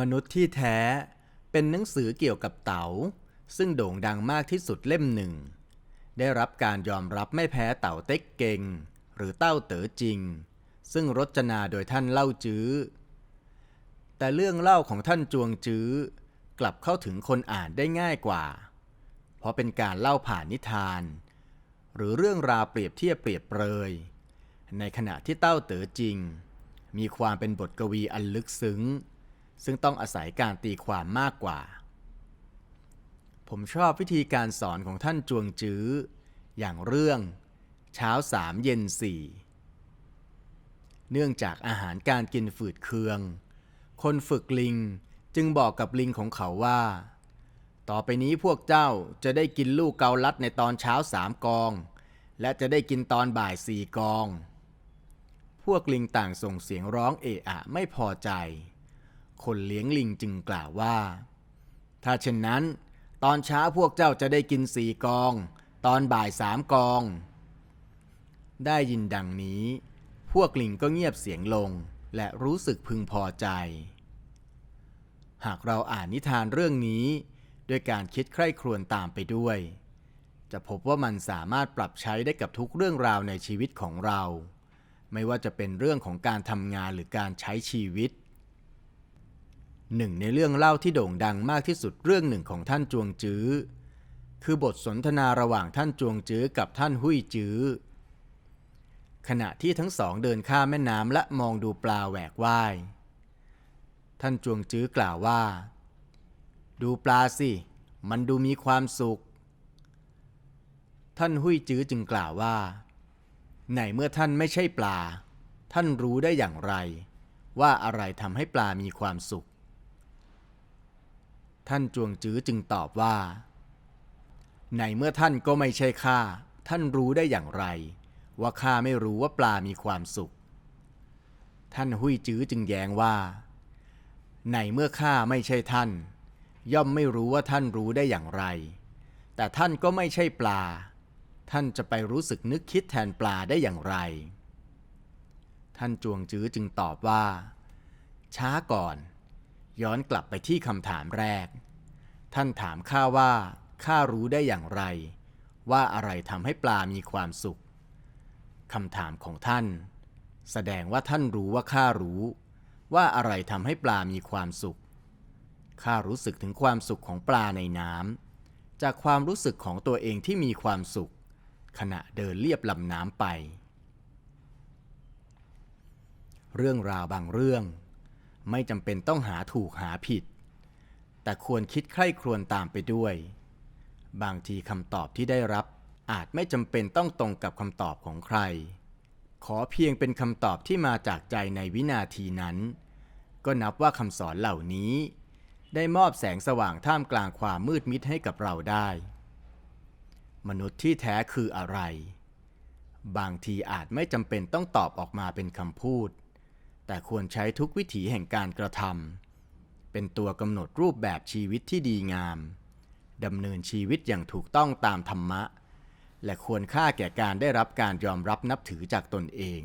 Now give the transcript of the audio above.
มนุษย์ที่แท้เป็นหนังสือเกี่ยวกับเต๋า ซึ่งโด่งดังมากที่สุดเล่มหนึ่ง ได้รับการยอมรับไม่แพ้เต่าเต็กเก่ง หรือเต้าเต๋อจริง ซึ่งรจนาโดยท่านเล่าจื้อ แต่เรื่องเล่าของท่านจวงจื้อกลับเข้าถึงคนอ่านได้ง่ายกว่า เพราะเป็นการเล่าผ่านนิทาน หรือเรื่องราวเปรียบเทียบเปรียบเปรย ในขณะที่เต้าเต๋อจริง มีความเป็นบทกวีอันลึกซึ้ง ซึ่งต้องอาศัยการตีความมากกว่า ผมชอบวิธีการสอนของท่านจวงจื้อ อย่างเรื่อง เช้าสามเย็นสี่เนื่องจากอาหารการกินฝืดเคือง คนฝึกลิงจึงบอกกับลิงของเขาว่า ต่อไปนี้พวกเจ้าจะได้กินลูกเกาลัดในตอนเช้าสามกอง และจะได้กินตอนบ่ายสี่กอง พวกลิงต่างส่งเสียงร้องเอะอะไม่พอใจ คนเลี้ยงลิงจึงกล่าวว่า ถ้าเช่นนั้น ตอนเช้าพวกเจ้าจะได้กินสี่กอง ตอนบ่ายสามกอง ได้ยินดังนี้ พวกลิงก็เงียบเสียงลงและรู้สึกพึงพอใจ หากเราอ่านนิทานเรื่องนี้ ด้วยการคิดใคร่ครวญตามไปด้วย จะพบว่ามันสามารถปรับใช้ได้กับทุกเรื่องราวในชีวิตของเรา ไม่ว่าจะเป็นเรื่องของการทำงานหรือการใช้ชีวิต หนึ่งในเรื่องเล่าที่โด่งดังมากที่สุดเรื่องหนึ่งของท่านจวงจื้อ คือบทสนทนาระหว่างท่านจวงจื้อกับท่านหุยจื้อ ขณะที่ทั้งสองเดินข้ามแม่น้ำและมองดูปลาแหวกว่าย ท่านจวงจื้อกล่าวว่า ดูปลาสิ มันดูมีความสุข ท่านหุยจื้อจึงกล่าวว่าไหนเมื่อท่านไม่ใช่ปลา ท่านรู้ได้อย่างไร ว่าอะไรทำให้ปลามีความสุข ท่านจวงจื้อจึงตอบว่า ในเมื่อท่านก็ไม่ใช่ข้า ท่านรู้ได้อย่างไร ว่าข้าไม่รู้ว่าปลามีความสุข ท่านหุยจื้อจึงแย้งว่า ในเมื่อข้าไม่ใช่ท่าน ย่อมไม่รู้ว่าท่านรู้ได้อย่างไร แต่ท่านก็ไม่ใช่ปลา ท่านจะไปรู้สึกนึกคิดแทนปลาได้อย่างไร ท่านจวงจื้อจึงตอบว่า ช้าก่อน ย้อนกลับไปที่คำถามแรก ท่านถามข้าว่าข้ารู้ได้อย่างไร ว่าอะไรทำให้ปลามีความสุขคำถามของท่าน แสดงว่าท่านรู้ว่าข้ารู้ ว่าอะไรทำให้ปลามีความสุขข้ารู้สึกถึงความสุขของปลาในน้ำจากความรู้สึกของตัวเองที่มีความสุข ขณะเดินเลียบลำน้ำไป เรื่องราวบางเรื่อง ไม่จำเป็นต้องหาถูกหาผิด แต่ควรคิดใคร่ครวญตามไปด้วย บางทีคำตอบที่ได้รับอาจไม่จำเป็นต้องตรงกับคำตอบของใคร ขอเพียงเป็นคำตอบที่มาจากใจในวินาทีนั้น ก็นับว่าคำสอนเหล่านี้ ได้มอบแสงสว่างท่ามกลางความมืดมิดให้กับเราได้ มนุษย์ที่แท้คืออะไร บางทีอาจไม่จำเป็นต้องตอบออกมาเป็นคำพูด แต่ควรใช้ทุกวิถีแห่งการกระทำเป็นตัวกำหนดรูปแบบชีวิตที่ดีงามดำเนินชีวิตอย่างถูกต้องตามธรรมะ และควรค่าแก่การได้รับการยอมรับนับถือจากตนเอง